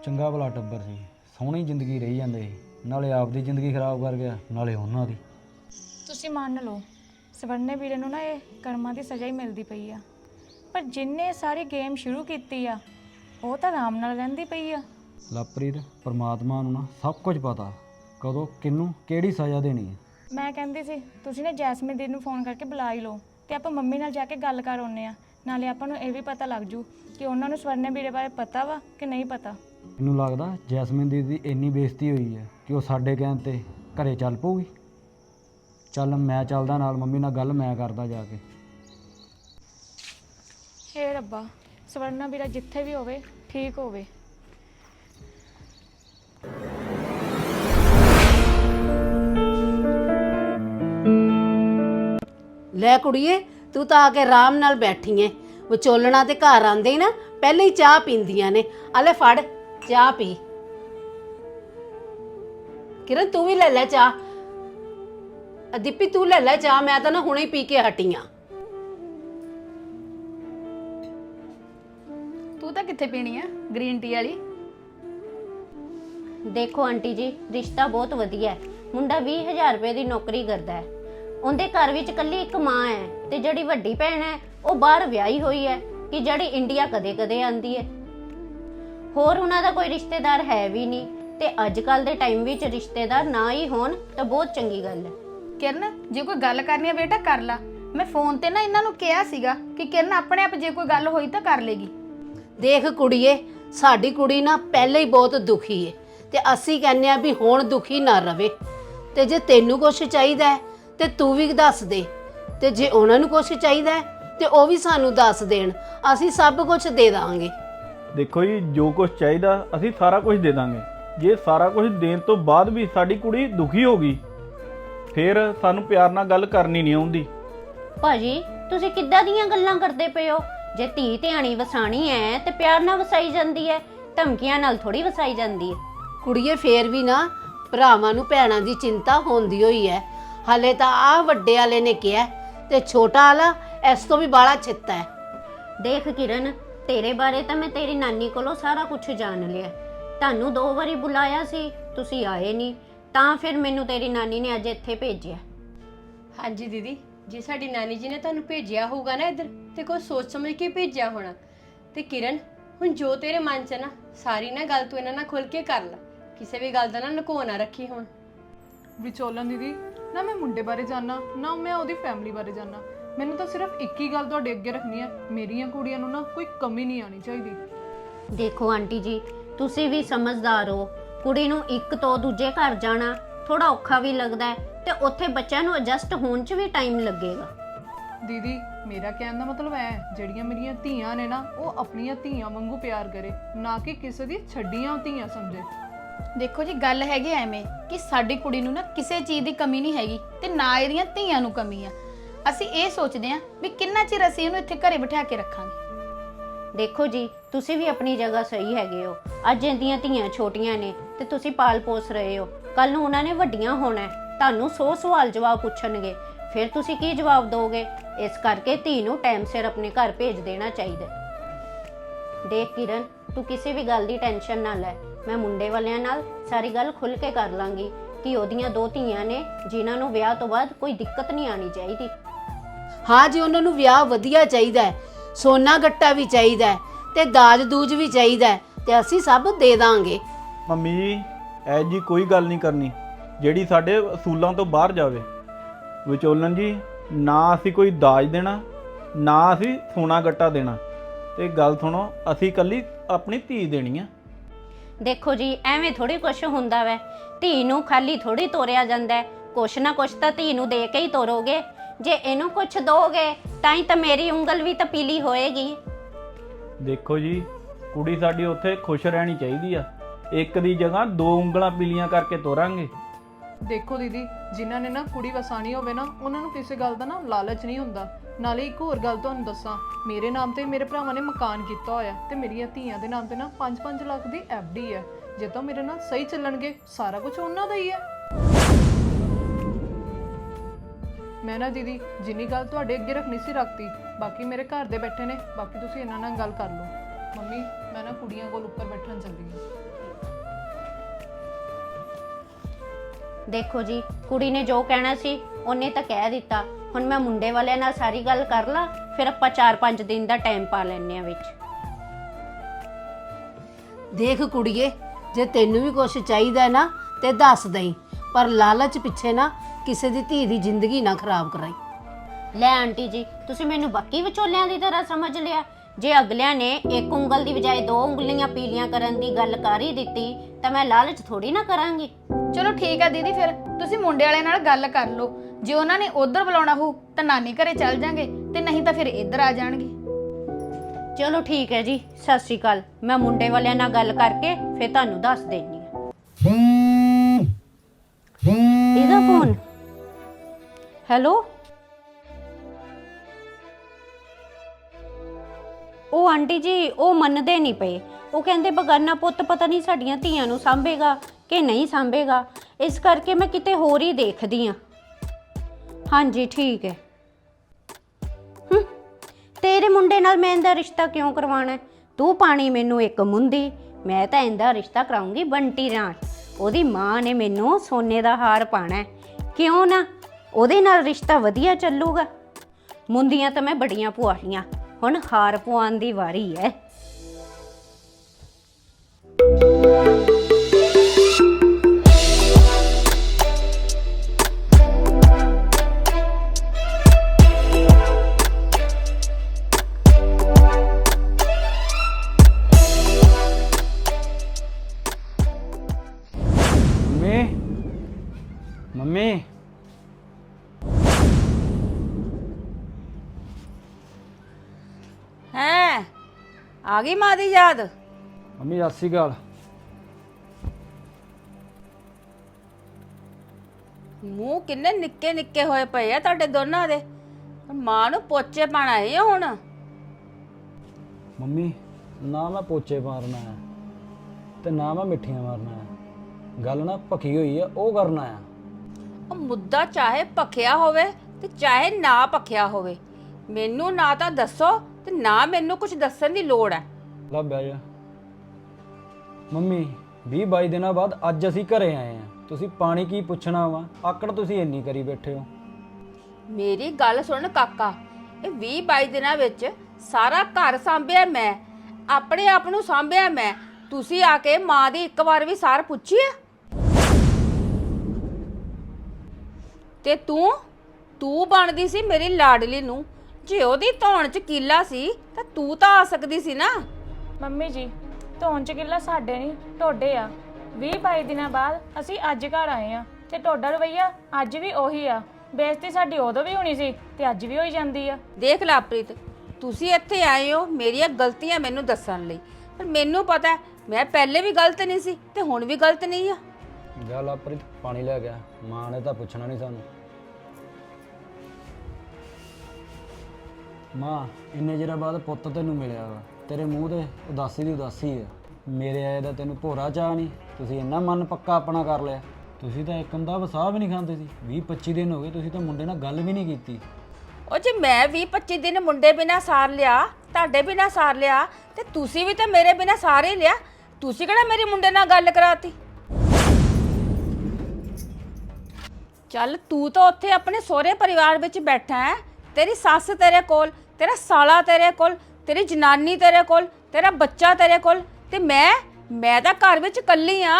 F: ਚੰਗਾ ਭਲਾ ਟੱਬਰ ਸੀ। ਸੋਹਣੀ ਜ਼ਿੰਦਗੀ ਰਹੀ ਜਾਂਦੇ ਸੀ। ਨਾਲੇ ਆਪਦੀ ਜ਼ਿੰਦਗੀ ਖਰਾਬ ਕਰ ਗਿਆ ਨਾਲੇ ਉਹਨਾਂ ਦੀ।
E: ਤੁਸੀਂ ਮੰਨ ਲਓ ਸਵਰਨੇ ਵੀਰੇ ਨੂੰ ਨਾ ਇਹ ਕਰਮਾਂ ਦੀ ਸਜ਼ਾ ਹੀ ਮਿਲਦੀ ਪਈ ਆ। ਪਰ ਜਿੰਨੇ ਸਾਰੀ ਗੇਮ ਸ਼ੁਰੂ ਕੀਤੀ ਆ ਉਹ ਤਾਂ ਆਰਾਮ ਨਾਲ ਰਹਿੰਦੀ ਪਈ ਆ।
F: ਲਵਪ੍ਰੀਤ ਪਰਮਾਤਮਾ ਨੂੰ ਨਾ ਸਭ ਕੁਝ ਪਤਾ ਕਦੋਂ ਕਿਹਨੂੰ ਕਿਹੜੀ ਸਜ਼ਾ ਦੇਣੀ ਹੈ।
E: ਮੈਂ ਕਹਿੰਦੀ ਸੀ ਤੁਸੀਂ ਨੇ ਜੈਸਮੀਨ ਦੀ ਨੂੰ ਫੋਨ ਕਰਕੇ ਬੁਲਾ ਹੀ ਲਓ ਤੇ ਆਪਾਂ ਮੰਮੀ ਨਾਲ ਜਾ ਕੇ ਗੱਲ ਕਰ ਆਉਂਦੇ ਆ ਨਾਲੇ ਆਪਾਂ ਨੂੰ ਇਹ ਵੀ ਪਤਾ ਲੱਗ ਜੂ ਕਿ ਉਹਨਾਂ ਨੂੰ ਸਵਰਨੇ ਵੀਰੇ ਬਾਰੇ ਪਤਾ ਵਾ ਕਿ ਨਹੀਂ ਪਤਾ।
F: ਮੈਨੂੰ ਲੱਗਦਾ ਜੈਸਮਿਨ ਦੀ ਦੀ ਇੰਨੀ ਬੇਇੱਜ਼ਤੀ ਹੋਈ ਹੈ ਕਿ ਉਹ ਸਾਡੇ ਕਹਿਣ ਤੇ ਘਰੇ ਚੱਲ ਪਊਗੀ। ਚੱਲ ਮੈਂ ਚੱਲਦਾ ਨਾਲ ਮੰਮੀ ਨਾਲ ਗੱਲ ਮੈਂ ਕਰਦਾ ਜਾ ਕੇ।
E: ਹੇ ਰੱਬਾ ਸਵਰਨਾ ਵੀਰਾ ਜਿੱਥੇ ਵੀ ਹੋਵੇ ਠੀਕ ਹੋਵੇ।
G: ਲੈ ਕੁੜੀਏ, ਤੂੰ ਤਾਂ ਆ ਕੇ ਆਰਾਮ ਨਾਲ ਬੈਠੀ ਐ। ਵਿਚੋਲਣਾ ਤੇ ਘਰ ਆਂਦੇ ਹੀ ਨਾ, ਪਹਿਲੇ ਹੀ ਚਾਹ ਪੀਂਦੀਆਂ ਨੇ। ਆ ਲੈ ਫੜ, ਚਾਹ ਪੀ। ਕਿਰਨ, ਤੂੰ ਵੀ ਲੈ ਲੈ ਚਾਹ। ਆ ਦੀਪੀ, ਤੂੰ ਲੈ ਲੈ ਚਾਹ, ਮੈਂ ਤਾਂ ਨਾ ਹੁਣੇ ਹੀ ਪੀ ਕੇ ਹਟੀ ਆਂ।
H: ਤੂੰ ਤਾਂ ਕਿੱਥੇ ਪੀਣੀ ਆ ਗ੍ਰੀਨ ਟੀ ਵਾਲੀ?
I: ਦੇਖੋ ਆਂਟੀ ਜੀ ਰਿਸ਼ਤਾ ਬਹੁਤ ਵਧੀਆ ਹੈ। ਮੁੰਡਾ 20000 ਰੁਪਏ ਦੀ ਨੌਕਰੀ ਕਰਦਾ ਹੈ। ਉਹਦੇ ਘਰ ਵਿੱਚ ਇਕੱਲੀ ਇੱਕ ਮਾਂ ਹੈ ਤੇ ਜਿਹੜੀ ਵੱਡੀ ਭੈਣ ਹੈ ਉਹ ਬਾਹਰ ਵਿਆਹੀ ਹੋਈ ਹੈ ਕਿ ਜਿਹੜੀ ਇੰਡੀਆ ਕਦੇ-ਕਦੇ ਆਂਦੀ ਹੈ। ਹੋਰ ਉਹਨਾਂ ਦਾ ਕੋਈ ਰਿਸ਼ਤੇਦਾਰ ਹੈ ਵੀ ਨਹੀਂ ਤੇ ਅੱਜ ਕੱਲ ਦੇ ਟਾਈਮ ਵਿੱਚ ਰਿਸ਼ਤੇਦਾਰ ਨਾ ਹੀ ਹੋਣ ਤਾਂ ਬਹੁਤ ਚੰਗੀ ਗੱਲ ਹੈ।
H: ਕਿਰਨ ਜੇ ਕੋਈ ਗੱਲ ਕਰਨੀ ਆ ਬੇਟਾ ਕਰ ਲਾ। ਮੈਂ ਫੋਨ ਤੇ ਨਾ ਇਹਨਾਂ ਨੂੰ ਕਿਹਾ ਸੀਗਾ ਕਿ ਕਿਰਨ ਆਪਣੇ ਆਪ ਜੇ ਕੋਈ ਗੱਲ ਹੋਈ ਤਾਂ ਕਰ ਲੇਗੀ।
G: ਦੇਖ ਕੁੜੀਏ ਸਾਡੀ ਕੁੜੀ ਨਾ ਪਹਿਲੇ ਹੀ ਬਹੁਤ ਦੁਖੀ ਏ। ਤੇ ਅਸੀਂ ਕਹਿੰਨੇ ਆ ਵੀ ਹੁਣ ਦੁਖੀ ਨਾ ਰਵੇ। ਤੇ ਜੇ ਤੈਨੂੰ ਕੁਝ ਚਾਹੀਦਾ ਹੈ ਤੇ ਤੂੰ ਵੀ ਦੱਸ ਦੇ। ਤੇ ਜੇ ਉਹਨਾਂ ਨੂੰ ਕੁਝ ਚਾਹੀਦਾ ਹੈ ਤੇ ਉਹ ਵੀ ਸਾਨੂੰ ਦੱਸ ਦੇਣ। ਅਸੀਂ ਸਭ ਕੁਝ ਦੇ ਦਾਂਗੇ।
A: ਦੇਖੋ ਜੀ ਜੋ ਕੁਝ ਚਾਹੀਦਾ ਅਸੀਂ ਸਾਰਾ ਕੁਝ ਦੇ ਦਾਂਗੇ। ਜੇ ਸਾਰਾ ਕੁਝ ਦੇਣ ਤੋਂ ਬਾਅਦ ਵੀ ਸਾਡੀ ਕੁੜੀ ਦੁਖੀ ਹੋ ਗਈ ਫਿਰ ਸਾਨੂੰ ਪਿਆਰ ਨਾਲ ਗੱਲ ਕਰਨੀ ਨਹੀਂ ਆਉਂਦੀ।
I: ਭਾਜੀ ਤੁਸੀਂ ਕਿੱਦਾਂ ਦੀਆਂ ਗੱਲਾਂ ਕਰਦੇ ਪਏ ਹੋ? ਜੇ ਧੀ ਧਿਆਣੀ ਵਸਾਣੀ ਹੈ ਤੇ ਪਿਆਰ ਨਾਲ ਵਸਾਈ ਜਾਂਦੀ ਹੈ ਧਮਕੀਆਂ ਨਾਲ ਥੋੜੀ ਵਸਾਈ ਜਾਂਦੀ ਹੈ।
G: ਕੁੜੀਏ ਫੇਰ ਵੀ ਨਾ ਭਰਾਵਾਂ ਨੂੰ ਭੈਣਾਂ ਦੀ ਚਿੰਤਾ ਹੁੰਦੀ ਹੋਈ ਹੈ ਹਲੇ ਤਾਂ ਆ ਵੱਡੇ ਵਾਲੇ ਨੇ ਕਿਹਾ ਤੇ ਛੋਟਾ ਵਾਲਾ ਇਸ ਤੋਂ ਵੀ ਬਾਲਾ ਚਿੱਤਾ ਹੈ
I: ਦੇਖ ਕਿਰਨ ਤੇਰੇ ਬਾਰੇ ਤਾਂ ਮੈਂ ਤੇਰੀ ਨਾਨੀ ਕੋਲੋਂ ਸਾਰਾ ਕੁਝ ਜਾਣ ਲਿਆ। ਤੁਹਾਨੂੰ ਦੋ ਵਾਰੀ ਬੁਲਾਇਆ ਸੀ ਤੁਸੀਂ ਆਏ ਨਹੀਂ ਤਾਂ ਫਿਰ ਮੈਨੂੰ ਤੇਰੀ ਨਾਨੀ ਨੇ ਅੱਜ ਇੱਥੇ ਭੇਜਿਆ।
J: ਹਾਂਜੀ ਦੀਦੀ ਜੇ ਸਾਡੀ ਨਾਨੀ ਜੀ ਨੇ ਤੁਹਾਨੂੰ ਭੇਜਿਆ ਹੋਊਗਾ ਨਾ ਇੱਧਰ ਤੇ ਕੋਈ ਸੋਚ ਸਮਝ ਕੇ ਭੇਜਿਆ ਹੋਣਾ। ਤੇ ਕਿਰਨ ਹੁਣ ਜੋ ਤੇਰੇ ਮਨ 'ਚ ਨਾ ਸਾਰੀ ਨਾ ਗੱਲ ਤੂੰ ਇਹਨਾਂ ਨਾਲ ਖੁੱਲ ਕੇ ਕਰ ਲੈ। ਕਿਸੇ ਵੀ ਗੱਲ ਦਾ ਨਾ ਲੁਕੋ ਨਾ ਰੱਖੀ ਹੁਣ।
D: ਵਿਚੋਲਨ ਦੀਦੀ ਨਾ ਮੈਂ ਮੁੰਡੇ ਬਾਰੇ ਜਾਣਾ ਨਾ ਮੈਂ ਉਹਦੀ ਫੈਮਿਲੀ ਬਾਰੇ ਜਾਣਾ। ਮੈਨੂੰ ਤਾਂ ਸਿਰਫ ਇੱਕ ਹੀ ਗੱਲ ਤੁਹਾਡੇ ਅੱਗੇ ਰੱਖਣੀ ਹੈ ਮੇਰੀਆਂ ਕੁੜੀਆਂ ਨੂੰ ਨਾ ਕੋਈ ਕਮੀ ਨਹੀਂ ਆਣੀ ਚਾਹੀਦੀ।
I: ਦੇਖੋ ਆਂਟੀ ਜੀ ਤੁਸੀਂ ਵੀ ਸਮਝਦਾਰ ਹੋ। ਕੁੜੀ ਨੂੰ ਇੱਕ ਤੋਂ ਦੂਜੇ ਘਰ ਜਾਣਾ ਥੋੜਾ ਔਖਾ ਵੀ ਲੱਗਦਾ ਹੈ ਤੇ ਉੱਥੇ ਬੱਚਿਆਂ ਨੂੰ ਐਡਜਸਟ ਹੋਣ 'ਚ ਵੀ ਟਾਈਮ ਲੱਗੇਗਾ।
D: ਦੀਦੀ ਮੇਰਾ ਕਹਿਣ ਦਾ ਮਤਲਬ ਹੈ ਜਿਹੜੀਆਂ ਮੇਰੀਆਂ ਧੀਆਂ ਨੇ ਨਾ ਉਹ ਆਪਣੀਆਂ ਧੀਆਂ ਵਾਂਗੂ ਪਿਆਰ ਕਰੇ ਨਾ ਕਿ ਕਿਸੇ ਦੀ ਛੱਡੀਆਂ ਧੀਆਂ ਸਮਝੇ।
H: ਦੇਖੋ ਜੀ, ਗੱਲ ਹੈਗੀ ਐਵੇਂ ਕਿ ਸਾਡੀ ਕੁੜੀ ਨੂੰ ਨਾ ਕਿਸੇ ਚੀਜ਼ ਦੀ ਕਮੀ ਨਹੀਂ ਹੈਗੀ ਤੇ ਨਾ ਇਹਦੀਆਂ ਧੀਆਂ ਨੂੰ ਕਮੀ ਆ। ਅਸੀਂ ਇਹ ਸੋਚਦੇ ਆ ਵੀ ਕਿੰਨਾ ਚਿਰ ਅਸੀਂ ਇਹਨੂੰ ਇੱਥੇ ਘਰੇ ਬਿਠਾ ਕੇ ਰੱਖਾਂਗੇ।
I: ਦੇਖੋ ਜੀ, ਤੁਸੀਂ ਵੀ ਆਪਣੀ ਜਗ੍ਹਾ ਸਹੀ ਹੈਗੇ ਹੋ। ਅੱਜ ਇਹਦੀਆਂ ਧੀਆਂ ਛੋਟੀਆਂ ਨੇ ਤੇ ਤੁਸੀਂ ਪਾਲ ਪੋਸ ਰਹੇ ਹੋ। ਕੱਲ ਨੂੰ ਉਹਨਾਂ ਨੇ ਵੱਡੀਆਂ ਹੋਣਾ ਹੈ। ਤੁਹਾਨੂੰ 100 ਸਵਾਲ ਜਵਾਬ ਪੁੱਛਣਗੇ। ਫਿਰ ਤੁਸੀਂ ਕੀ ਜਵਾਬ ਦੋਗੇ? ਇਸ ਕਰਕੇ ਧੀ ਨੂੰ ਟਾਈਮ ਸਿਰ ਆਪਣੇ ਘਰ ਭੇਜ ਦੇਣਾ ਚਾਹੀਦਾ ਹੈ। ਦੇਖ ਕਿਰਨ, ਤੂੰ ਕਿਸੇ ਵੀ ਗੱਲ ਦੀ ਟੈਨਸ਼ਨ ਨਾ ਲੈ। ਮੈਂ ਮੁੰਡੇ ਵਾਲਿਆਂ ਨਾਲ ਸਾਰੀ ਗੱਲ ਖੁੱਲ ਕੇ ਕਰ ਲਾਂਗੀ ਕਿ ਉਹਦੀਆਂ ਦੋ ਧੀਆਂ ਨੇ ਜਿਨ੍ਹਾਂ ਨੂੰ ਵਿਆਹ ਤੋਂ ਬਾਅਦ ਕੋਈ ਦਿੱਕਤ ਨਹੀਂ ਆਣੀ ਚਾਹੀਦੀ।
G: ਹਾਂ ਜੀ ਉਹਨਾਂ ਨੂੰ ਵਿਆਹ ਵਧੀਆ ਚਾਹੀਦਾ ਹੈ ਸੋਨਾ ਗੱਟਾ ਵੀ ਚਾਹੀਦਾ ਹੈ ਤੇ ਦਾਜ ਦੂਜ ਵੀ ਚਾਹੀਦਾ ਹੈ ਤੇ ਅਸੀਂ ਸਭ ਦੇ ਦਾਂਗੇ।
A: ਮੰਮੀ ਜੀ ਐ ਜੀ ਕੋਈ ਗੱਲ ਨਹੀਂ ਕਰਨੀ ਜਿਹੜੀ ਸਾਡੇ ਅਸੂਲਾਂ ਤੋਂ ਬਾਹਰ ਜਾਵੇ। ਵਿਚੋਲਨ ਜੀ ਨਾ ਅਸੀਂ ਕੋਈ ਦਾਜ ਦੇਣਾ ਨਾ ਅਸੀਂ ਸੋਨਾ ਗੱਟਾ ਦੇਣਾ। ਤੇ ਗੱਲ ਸੁਣੋ ਅਸੀਂ ਕੱਲੀ ਆਪਣੀ ਧੀ ਦੇਣੀ ਆ।
I: ਦੇਖੋ ਜੀ, ਐਵੇਂ ਥੋੜੀ ਕੁਛ ਹੁੰਦਾ ਵੈ। ਧੀ ਨੂੰ ਖਾਲੀ ਥੋੜੀ ਤੋਰਿਆ ਜਾਂਦਾ ਹੈ। ਕੁਛ ਨਾ ਕੁਛ ਤਾਂ ਧੀ ਨੂੰ ਦੇ ਕੇ ਹੀ ਤੋਰੋਗੇ। ਜੇ ਇਹਨੂੰ ਕੁਛ ਦੋਗੇ, ਤਾਂ ਹੀ ਤਾਂ ਮੇਰੀ ਉਂਗਲ ਵੀ ਤਾਂ ਪੀਲੀ ਹੋਏਗੀ।
A: ਦੇਖੋ ਜੀ, ਕੁੜੀ ਸਾਡੀ ਉੱਥੇ ਖੁਸ਼ ਰਹਿਣੀ ਚਾਹੀਦੀ ਆ। ਇੱਕ ਦੀ ਜਗ੍ਹਾ ਦੋ ਉਂਗਲਾਂ ਪੀਲੀਆਂ ਕਰਕੇ ਤੋਰਾਂਗੇ।
D: ਦੇਖੋ ਦੀਦੀ, ਜਿਨ੍ਹਾਂ ਨੇ ਨਾ ਕੁੜੀ ਵਸਾਣੀ ਹੋਵੇ ਨਾ, ਉਹਨਾਂ ਨੂੰ ਕਿਸੇ ਗੱਲ ਦਾ ਨਾ ਲਾਲਚ ਨਹੀਂ ਹੁੰਦਾ। ਨਾਲੇ ਇੱਕ ਹੋਰ ਗੱਲ ਤੁਹਾਨੂੰ ਦੱਸਾਂ, ਮੇਰੇ ਨਾਮ ਤੇ ਮੇਰੇ ਭਰਾਵਾਂ ਨੇ ਮਕਾਨ ਕੀਤਾ ਹੋਇਆ ਤੇ ਮੇਰੀਆਂ ਧੀਆਂ ਦੇ ਨਾਮ ਤੇ ਨਾ 5-5 ਲੱਖ ਦੀ ਐਫਡੀ ਹੈ। ਜੇ ਤਾਂ ਮੇਰੇ ਨਾਲ ਸਹੀ ਚੱਲਣਗੇ, ਸਾਰਾ ਕੁਝ ਉਹਨਾਂ ਦਾ ਹੀ ਹੈ। ਮੈਂ ਨਾ ਦੀਦੀ, ਜਿੰਨੀ ਗੱਲ ਤੁਹਾਡੇ ਅੱਗੇ ਰੱਖਣੀ ਸੀ ਰੱਖਤੀ, ਬਾਕੀ ਮੇਰੇ ਘਰ ਦੇ ਬੈਠੇ ਨੇ, ਬਾਕੀ ਤੁਸੀਂ ਇਹਨਾਂ ਨਾਲ ਗੱਲ ਕਰ ਲਓ। ਮੰਮੀ, ਮੈਂ ਨਾ ਕੁੜੀਆਂ ਕੋਲ ਉੱਪਰ ਬੈਠਣ ਚੱਲੀ ਹਾਂ।
I: ਦੇਖੋ ਜੀ ਕੁੜੀ ਨੇ ਜੋ ਕਹਿਣਾ ਸੀ ਉਹਨੇ ਤਾਂ ਕਹਿ ਦਿੱਤਾ। ਹੁਣ ਮੈਂ ਮੁੰਡੇ ਵਾਲਿਆਂ ਨਾਲ ਸਾਰੀ ਗੱਲ ਕਰ ਲਾਂ ਫਿਰ ਆਪਾਂ 4-5 ਦਿਨ ਦਾ ਟਾਈਮ ਪਾ ਲੈਣੇ ਆ ਵਿੱਚ।
G: ਦੇਖ ਕੁੜੀਏ ਜੇ ਤੈਨੂੰ ਵੀ ਕੁਝ ਚਾਹੀਦਾ ਹੈ ਨਾ ਤੇ ਦੱਸ ਦੇਈ। ਪਰ ਲਾਲਚ ਪਿੱਛੇ ਨਾ ਕਿਸੇ ਦੀ ਧੀ ਦੀ ਜ਼ਿੰਦਗੀ ਨਾ ਖਰਾਬ ਕਰਾਈ।
I: ਲੈ ਆਂਟੀ ਜੀ ਤੁਸੀਂ ਮੈਨੂੰ ਬਾਕੀ ਵਿਚੋਲਿਆਂ ਦੀ ਤਰ੍ਹਾਂ ਸਮਝ ਲਿਆ। ਜੇ ਅਗਲਿਆਂ ਨੇ ਇੱਕ ਉਂਗਲ ਦੀ ਬਜਾਏ ਦੋ ਉਂਗਲੀਆਂ ਪੀਲੀਆਂ ਕਰਨ ਦੀ ਗੱਲ ਕਰ ਹੀ ਦਿੱਤੀ ਤਾਂ ਮੈਂ ਲਾਲਚ ਥੋੜੀ ਨਾ ਕਰਾਂਗੀ।
H: ਚਲੋ ਠੀਕ ਆ ਦੀਦੀ, ਫਿਰ ਤੁਸੀਂ ਮੁੰਡੇ ਵਾਲਿਆਂ ਨਾਲ ਗੱਲ ਕਰ ਲਓ। ਜੇ ਉਹਨਾਂ ਨੇ ਉਧਰ ਬੁਲਾਉਣਾ ਹੋਊ, ਤਾਂ ਨਾਨੀ ਘਰੇ ਚੱਲ ਜਾਾਂਗੇ, ਤੇ ਨਹੀਂ ਤਾਂ ਫਿਰ ਇੱਧਰ ਆ ਜਾਣਗੇ।
I: ਚਲੋ ਠੀਕ ਹੈ ਜੀ, ਸਤਿ ਸ਼੍ਰੀ ਅਕਾਲ। ਮੈਂ ਮੁੰਡੇ ਵਾਲਿਆਂ ਨਾਲ ਗੱਲ ਕਰਕੇ ਫਿਰ ਤੁਹਾਨੂੰ ਦੱਸ ਦੇਣੀ ਹਾਂ। ਇਹਦਾ ਫੋਨ ਹੈਲੋ ਉਹ ਆਂਟੀ ਜੀ, ਉਹ ਮੰਨਦੇ ਨਹੀਂ ਪਏ। ਉਹ ਕਹਿੰਦੇ ਬਗਾਨਾ ਪੁੱਤ ਪਤਾ ਨਹੀਂ ਸਾਡੀਆਂ ਧੀਆਂ ਨੂੰ ਸਾਂਭੇਗਾ। ਕਿ ਨਹੀਂ ਸਾਂਭੇਗਾ। ਇਸ ਕਰਕੇ ਮੈਂ ਕਿਤੇ ਹੋਰ ਹੀ ਦੇਖਦੀ ਆ। ਹਾਂਜੀ, ਠੀਕ ਹੈ। ਹੂੰ, ਤੇਰੇ ਮੁੰਡੇ ਨਾਲ ਮੈਂ ਇਹਦਾ ਰਿਸ਼ਤਾ ਕਿਉਂ ਕਰਵਾਉਣਾ? ਹੈ? ਤੂੰ ਪਾਣੀ ਮੈਨੂੰ ਇੱਕ ਮੁੰਦੀ, ਮੈਂ ਤਾਂ ਇਹਦਾ ਰਿਸ਼ਤਾ ਕਰਾਉਂਗੀ ਬੰਟੀ ਨਾਲ। ਉਹਦੀ ਮਾਂ ਨੇ ਮੈਨੂੰ ਸੋਨੇ ਦਾ ਹਾਰ ਪਾਣਾ ਹੈ। ਕਿਉਂ ਨਾ? ਉਹਦੇ ਨਾਲ ਰਿਸ਼ਤਾ ਵਧੀਆ ਚੱਲੂਗਾ। ਮੁੰਦੀਆਂ ਤਾਂ ਮੈਂ ਬੜੀਆਂ ਪਵਾ ਲੀਆਂ ਹੁਣ ਹਾਰ ਪਵਾਉਣ ਦੀ ਵਾਰੀ ਹੈ।
K: ਆ ਗਈ ਮਾਂ ਦੀ ਯਾਦ?
F: ਮੰਮੀ ਸਤਿ ਸ਼੍ਰੀ ਅਕਾਲ।
K: ਮੂੰਹ ਕਿੰਨੇ ਨਿੱਕੇ ਨਿੱਕੇ ਹੋਏ ਪਏ ਆ ਤੁਹਾਡੇ ਦੋਨਾਂ ਦੇ। ਮਾਂ ਨੂੰ ਪੋਚੇ ਪਾਣਾ ਏ ਹੁਣ।
F: ਮੰਮੀ ਨਾ ਮੈਂ ਪੋਚੇ ਮਾਰਨਾ ਹੈ ਤੇ ਨਾ ਮੈਂ ਮਿੱਠੀਆਂ ਮਾਰਨਾ ਹੈ। ਗੱਲ ਨਾ ਭਖੀ ਹੋਈ ਆ ਉਹ ਕਰਨਾ ਆ
K: ਉਹ ਮੁੱਦਾ ਚਾਹੇ ਭਖਿਆ ਹੋਵੇ ਤੇ ਚਾਹੇ ਨਾ ਭਖਿਆ ਹੋਵੇ। ਮੈਨੂੰ ਨਾ ਤਾਂ ਦੱਸੋ ਤੇ ਨਾ ਮੈਨੂੰ ਕੁਝ ਦੱਸਣ ਦੀ ਲੋੜ ਹੈ।
F: ਲੱਭ ਬਹਿ ਜਾ। ਮੰਮੀ 20 22 ਦਿਨਾਂ ਬਾਅਦ ਅੱਜ ਅਸੀਂ ਘਰੇ ਆਏ ਆ ਤੁਸੀਂ ਪਾਣੀ ਕੀ ਪੁੱਛਣਾ ਵਾ? ਆਕੜ ਤੁਸੀਂ ਇੰਨੀ ਕਰੀ ਬੈਠੇ ਹੋ।
K: ਮੇਰੀ ਗੱਲ ਸੁਣ ਕਾਕਾ, ਇਹ 20 22 ਦਿਨਾਂ ਵਿੱਚ ਸਾਰਾ ਘਰ ਸੰਭਿਆ ਮੈਂ, ਆਪਣੇ ਆਪ ਨੂੰ ਸੰਭਿਆ ਮੈਂ। ਤੁਸੀਂ ਆ ਕੇ ਮਾਂ ਦੀ ਇੱਕ ਵਾਰ ਵੀ ਸਾਰ ਪੁੱਛੀ ਆ? ਤੇ ਤੂੰ? ਤੂੰ ਬਣਦੀ ਸੀ ਮੇਰੀ ਲਾਡਲੀ ਨੂੰ। ਜੇ ਉਹਦੀ ਧੌਣ ਚ ਕੀਲਾ ਸੀ, ਤਾਂ ਤੂੰ ਤਾਂ ਆ ਸਕਦੀ ਸੀ ਨਾ।
E: ਮੰਮੀ ਜੀ ਧੌਣ ਚ ਕਿੱਲਾ ਸਾਡੇ ਨਹੀਂ ਟੋਡੇ ਆ। 20 22 ਦਿਨਾਂ ਬਾਅਦ ਅਸੀਂ ਅੱਜ ਘਰ ਆਏ ਆ ਤੇ ਟੋਡਾ ਰਵਈਆ ਅੱਜ ਵੀ ਉਹੀ ਆ। ਬੇਇੱਜ਼ਤੀ ਸਾਡੀ ਉਦੋਂ ਵੀ ਹੋਣੀ ਸੀ ਤੇ ਅੱਜ ਵੀ ਹੋਈ ਜਾਂਦੀ ਆ।
K: ਦੇਖ ਲਾ ਪ੍ਰੀਤ ਤੁਸੀਂ ਇੱਥੇ ਆਏ ਹੋ ਮੇਰੀਆਂ ਗਲਤੀਆਂ ਮੈਨੂੰ ਦੱਸਣ ਲਈ। ਪਰ ਮੈਨੂੰ ਪਤਾ ਹੈ, ਮੈਂ ਪਹਿਲੇ ਵੀ ਗਲਤ ਨਹੀਂ ਸੀ ਤੇ ਹੁਣ ਵੀ ਗਲਤ ਨਹੀਂ ਆ।
F: ਜਾ ਲਾਪ੍ਰੀਤ ਪਾਣੀ ਲੈ ਗਿਆ ਮਾਂ ਨੇ ਤਾਂ ਪੁੱਛਣਾ ਨਹੀਂ ਸਾਨੂੰ। ਮਾਂ ਇੰਨੇ ਚਿਰ ਬਾਅਦ ਪੁੱਤ ਤੈਨੂੰ ਮਿਲਿਆ ਵਾ। ਤੇਰੇ ਮੂੰਹ ਤੇ ਉਦਾਸੀ ਦੀ ਉਦਾਸੀ ਹੈ। ਮੇਰੇ ਆਏ ਦਾ ਤੈਨੂੰ ਭੋਰਾ ਚਾਹ ਨਹੀਂ। ਤੁਸੀਂ ਇੰਨਾ ਮਨ ਪੱਕਾ ਆਪਣਾ ਕਰ ਲਿਆ। ਤੁਸੀਂ ਤਾਂ ਇੱਕ ਦਾ ਵਸਾਹ ਵੀ ਨਹੀਂ ਖਾਂਦੇ ਸੀ। 20 25 ਦਿਨ ਹੋ ਗਏ ਤੁਸੀਂ ਤਾਂ ਮੁੰਡੇ ਨਾਲ ਗੱਲ ਵੀ ਨਹੀਂ ਕੀਤੀ।
K: ਉਹ ਜੇ ਮੈਂ 20 25 ਦਿਨ ਮੁੰਡੇ ਬਿਨਾ ਸਾਰ ਲਿਆ, ਤੁਹਾਡੇ ਬਿਨਾ ਸਾਰ ਲਿਆ, ਤੇ ਤੁਸੀਂ ਵੀ ਤਾਂ ਮੇਰੇ ਬਿਨਾ ਸਾਰ ਹੀ ਲਿਆ। ਤੁਸੀਂ ਕਿਹੜਾ ਮੇਰੇ ਮੁੰਡੇ ਨਾਲ ਗੱਲ ਕਰਾਤੀ? ਚੱਲ ਤੂੰ ਤਾਂ ਉੱਥੇ ਆਪਣੇ ਸਹੁਰੇ ਪਰਿਵਾਰ ਵਿੱਚ ਬੈਠਾ ਹੈ। ਤੇਰੀ ਸੱਸ ਤੇਰੇ ਕੋਲ, ਤੇਰਾ ਸਾਲਾ ਤੇਰੇ ਕੋਲ ਤੇਰੀ ਜਨਾਨੀ ਤੇਰੇ ਕੋਲ ਤੇਰਾ ਬੱਚਾ ਤੇਰੇ ਕੋਲ ਤੇ ਮੈਂ ਮੈਂ ਤਾਂ ਘਰ ਵਿੱਚ ਇਕੱਲੀ ਆ।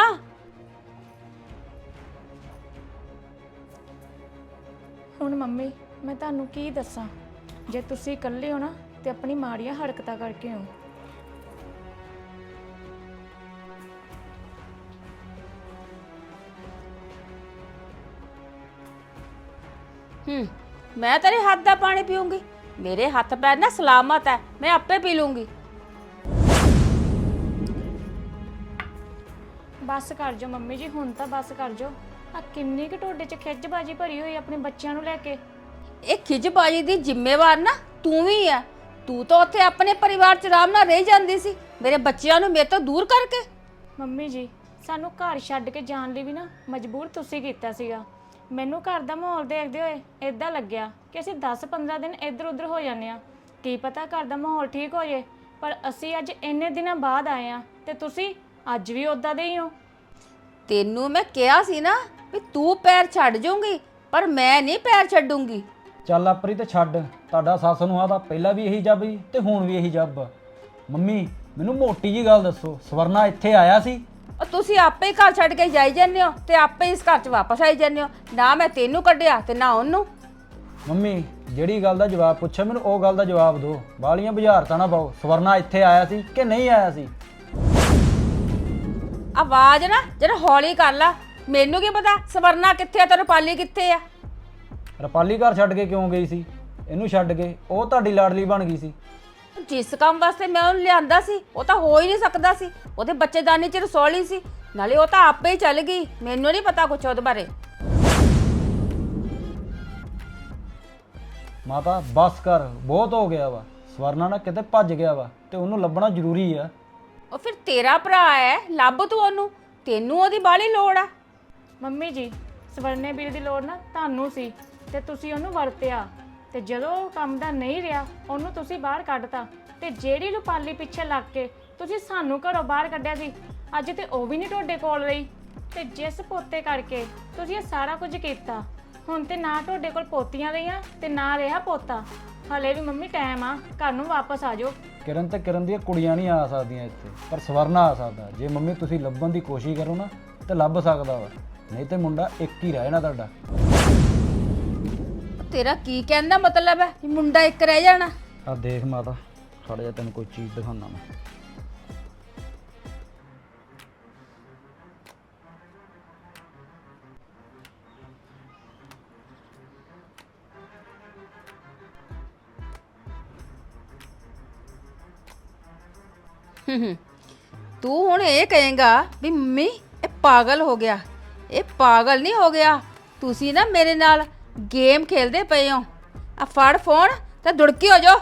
E: ਹੁਣ ਮੰਮੀ ਮੈਂ ਤੁਹਾਨੂੰ ਕੀ ਦੱਸਾਂ? ਜੇ ਤੁਸੀਂ ਇਕੱਲੇ ਹੋ ਨਾ ਤੇ ਆਪਣੀ ਮਾੜੀਆਂ ਹਰਕਤਾਂ ਕਰਕੇ ਹੋ
K: ਹੂੰ ਮੈਂ ਤੇਰੇ ਹੱਥ ਦਾ ਪਾਣੀ ਪੀਉਂਗੀ ਮੇਰੇ ਹੱਥ ਪੈਰ ਨਾ ਸਲਾਮਤ ਹੈ ਮੈਂ ਆਪੇ ਪੀ ਲੂੰਗੀ।
E: ਬਸ ਕਰ ਜੋ ਮੰਮੀ ਜੀ ਹੁਣ ਤਾਂ ਬਸ ਕਰ ਜੋ ਆ ਕਿੰਨੀ ਕੁ ਟੋਡੇ ਚ ਖਿੱਚਬਾਜੀ ਭਰੀ ਹੋਈ ਆਪਣੇ ਬੱਚਿਆਂ ਨੂੰ ਲੈ ਕੇ।
K: ਇਹ ਖਿਜਬਾਜੀ ਦੀ ਜ਼ਿੰਮੇਵਾਰ ਨਾ ਤੂੰ ਵੀ ਆ ਤੂੰ ਤਾਂ ਉੱਥੇ ਆਪਣੇ ਪਰਿਵਾਰ ਚ ਆਰਾਮ ਨਾਲ ਰਹਿ ਜਾਂਦੀ ਸੀ। ਮੇਰੇ ਬੱਚਿਆਂ ਨੂੰ ਮੇਰੇ ਤੋਂ ਦੂਰ ਕਰਕੇ।
E: ਮੰਮੀ ਜੀ ਸਾਨੂੰ ਘਰ ਛੱਡ ਕੇ ਜਾਣ ਲਈ ਵੀ ਨਾ ਮਜਬੂਰ ਤੁਸੀਂ ਕੀਤਾ ਸੀਗਾ। ਮੈਨੂੰ ਘਰ ਦਾ ਮਾਹੌਲ ਦੇਖਦੇ ਹੋਏ ਇਦਾਂ ਲੱਗਿਆ ਕਿ ਅਸੀਂ 10-15 ਦਿਨ ਇੱਧਰ ਉੱਧਰ ਹੋ ਜਾਂਦੇ ਆ ਕੀ ਪਤਾ ਘਰ ਦਾ ਮਾਹੌਲ ਠੀਕ ਹੋ ਜੇ ਪਰ ਅਸੀਂ ਅੱਜ ਇੰਨੇ ਦਿਨਾਂ ਬਾਅਦ ਆਏ ਆ ਤੇ ਤੁਸੀਂ ਅੱਜ ਵੀ ਉਦਾਂ ਦੇ ਹੀ ਹੋ।
K: ਤੈਨੂੰ ਮੈਂ ਕਿਹਾ ਸੀ ਨਾ ਵੀ ਤੂੰ ਪੈਰ ਛੱਡ ਜਾਊਂਗੀ ਪਰ ਮੈਂ ਨਹੀਂ ਪੈਰ ਛੱਡੂੰਗੀ।
F: ਚੱਲ ਆਪਰੀ ਤੇ ਛੱਡ ਤੁਹਾਡਾ ਸੱਸ ਨੂੰ ਆ ਤਾਂ ਪਹਿਲਾਂ ਵੀ ਇਹੀ ਜੱਬ ਸੀ ਤੇ ਹੁਣ ਵੀ ਇਹੀ ਜੱਬ। ਆ। ਮੰਮੀ ਮੈਨੂੰ ਮੋਟੀ ਜੀ ਗੱਲ ਦੱਸੋ ਸਵਰਨਾ ਇੱਥੇ ਆਇਆ ਸੀ?
K: ਉਹ ਤੁਸੀਂ ਆਪੇ ਹੀ ਘਰ ਛੱਡ ਕੇ ਜਾਈ ਜਾਂਦੇ ਹੋ ਤੇ ਆਪੇ ਹੀ ਇਸ ਘਰ 'ਚ ਵਾਪਸ ਆਈ ਜਾਂਦੇ ਹੋ। ਨਾ ਮੈਂ ਤੈਨੂੰ ਕੱਢਿਆ ਤੇ ਨਾ ਉਹਨੂੰ।
F: ਮੰਮੀ ਜਿਹੜੀ ਗੱਲ ਦਾ ਜਵਾਬ ਪੁੱਛਿਆ ਮੈਨੂੰ ਉਹ ਗੱਲ ਦਾ ਜਵਾਬ ਦਿਓ। ਬਾਲੀਆਂ ਬੁਝਾਰਤਾਂ ਨਾ ਪਾਓ। ਸਵਰਨਾ ਇੱਥੇ ਆਇਆ ਸੀ ਕਿ ਨਹੀਂ ਆਇਆ ਸੀ?
K: ਆਵਾਜ਼ ਨਾ ਜਰਾ ਹੌਲੀ ਕਰ ਲਾ। ਮੈਨੂੰ ਕੀ ਪਤਾ ਸਵਰਨਾ ਕਿੱਥੇ ਆ ਤੇ ਰੁਪਾਲੀ ਕਿੱਥੇ ਆ?
F: ਰਪਾਲੀ ਘਰ ਛੱਡ ਕੇ ਕਿਉਂ ਗਈ ਸੀ? ਇਹਨੂੰ ਛੱਡ ਕੇ। ਉਹ ਤੁਹਾਡੀ ਲਾਡਲੀ ਬਣ ਗਈ ਸੀ।
K: ਜਿਸ ਕੰਮ ਵਾਸਤੇ ਮੈਂ ਉਹਨੂੰ ਲਿਆਂਦਾ ਸੀ ਉਹ ਤਾਂ ਹੋ ਹੀ ਨਹੀਂ ਸਕਦਾ ਸੀ। ਉਹਦੇ ਬੱਚੇਦਾਨੀ ਚ ਰਸੌਲੀ ਸੀ ਨਾਲੇ ਉਹ ਤਾਂ ਆਪੇ ਹੀ ਚੱਲ ਗਈ। ਮੈਨੂੰ ਨਹੀਂ ਪਤਾ ਕੁਛ ਉਹਦੇ ਬਾਰੇ।
F: ਮਾਤਾ ਬਸ ਕਰ ਬਹੁਤ ਹੋ ਗਿਆ ਵਾ। ਸਵਰਨਾ ਨਾ ਕਿਤੇ ਭੱਜ ਗਿਆ ਵਾ ਤੇ ਉਹਨੂੰ ਲੱਭਣਾ ਜ਼ਰੂਰੀ ਆ।
K: ਉਹ ਫਿਰ ਤੇਰਾ ਭਰਾ ਹੈ ਲੱਭ ਤੂੰ ਉਹਨੂੰ। ਤੈਨੂੰ ਉਹਦੀ ਬਾਲੀ ਲੋੜ ਆ।
E: ਮੰਮੀ ਜੀ ਸਵਰਨੇ ਵੀਰ ਦੀ ਲੋੜ ਨਾ ਤੁਹਾਨੂੰ ਸੀ ਤੇ ਤੁਸੀਂ ਉਹਨੂੰ ਵਰਤਿਆ। ਤੇ ਜਦੋਂ ਉਹ ਕੰਮ ਦਾ ਨਹੀਂ ਰਿਹਾ, ਉਹਨੂੰ ਤੁਸੀਂ ਬਾਹਰ ਕੱਢਤਾ। ਤੇ ਜਿਹੜੀ ਰੁਪਾਲੀ ਪਿੱਛੇ ਲੱਗ ਕੇ ਤੁਸੀਂ ਸਾਨੂੰ ਘਰੋਂ ਬਾਹਰ ਕੱਢਿਆ ਸੀ, ਅੱਜ ਤੇ ਉਹ ਵੀ ਨਹੀਂ ਤੁਹਾਡੇ ਕੋਲ ਰਹੀ। ਤੇ ਜਿਸ ਪੋਤੇ ਕਰਕੇ ਤੁਸੀਂ ਇਹ ਸਾਰਾ ਕੁਝ ਕੀਤਾ, ਹੁਣ ਤੇ ਨਾ ਤੁਹਾਡੇ ਕੋਲ ਪੋਤੀਆਂ ਰਹੀਆਂ ਤੇ ਨਾ ਰਿਹਾ ਪੋਤਾ। ਹਲੇ ਵੀ ਮੰਮੀ ਟਾਈਮ ਆ, ਘਰ ਨੂੰ ਵਾਪਸ ਆ ਜਾਓ।
F: ਕਿਰਨ ਤੇ ਕਿਰਨ ਦੀਆਂ ਕੁੜੀਆਂ ਨਹੀਂ ਆ ਸਕਦੀਆਂ ਇੱਥੇ, ਪਰ ਸਵਰਨਾ ਆ ਸਕਦਾ। ਜੇ ਮੰਮੀ ਤੁਸੀਂ ਲੱਭਣ ਦੀ ਕੋਸ਼ਿਸ਼ ਕਰੋ ਨਾ, ਤਾਂ ਲੱਭ ਸਕਦਾ ਵਾ। ਨਹੀਂ ਤੇ ਮੁੰਡਾ ਇੱਕ ਹੀ ਰਹਿ ਜਾਣਾ ਤੁਹਾਡਾ।
K: ਤੇਰਾ ਕੀ ਕਹਿਣ ਦਾ ਮਤਲਬ ਹੈ ਵੀ ਮੁੰਡਾ ਇੱਕ ਰਹਿ ਜਾਣਾ?
F: ਆ ਦੇਖ ਮਾਤਾ ਖੜ ਜਾ ਤੈਨੂੰ ਕੋਈ ਚੀਜ਼ ਦਿਖਾਉਣਾ ਮੈਂ।
K: ਤੂੰ ਹੁਣ ਇਹ ਕਹੇਗਾ ਵੀ ਮੰਮੀ ਇਹ ਪਾਗਲ ਹੋ ਗਿਆ। ਇਹ ਪਾਗਲ ਨਹੀਂ ਹੋ ਗਿਆ। ਤੁਸੀਂ ਨਾ ਮੇਰੇ ਨਾਲ ਗੇਮ ਖੇਲਦੇ ਪਏ ਹੋ। ਆ ਫੜ ਫੋਨ ਤੇ ਦੁੜਕੀ ਹੋ ਜਾਓ।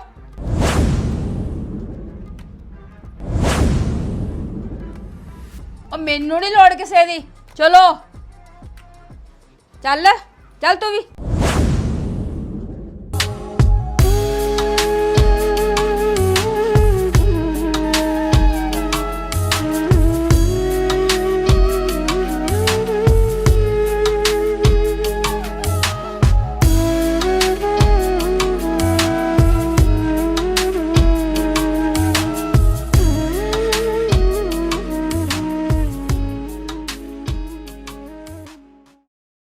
K: ਉਹ ਮੈਨੂੰ ਨਹੀਂ ਲੋੜ ਕਿਸੇ ਦੀ। ਚਲੋ। ਚੱਲ ਚੱਲ ਤੂੰ ਵੀ।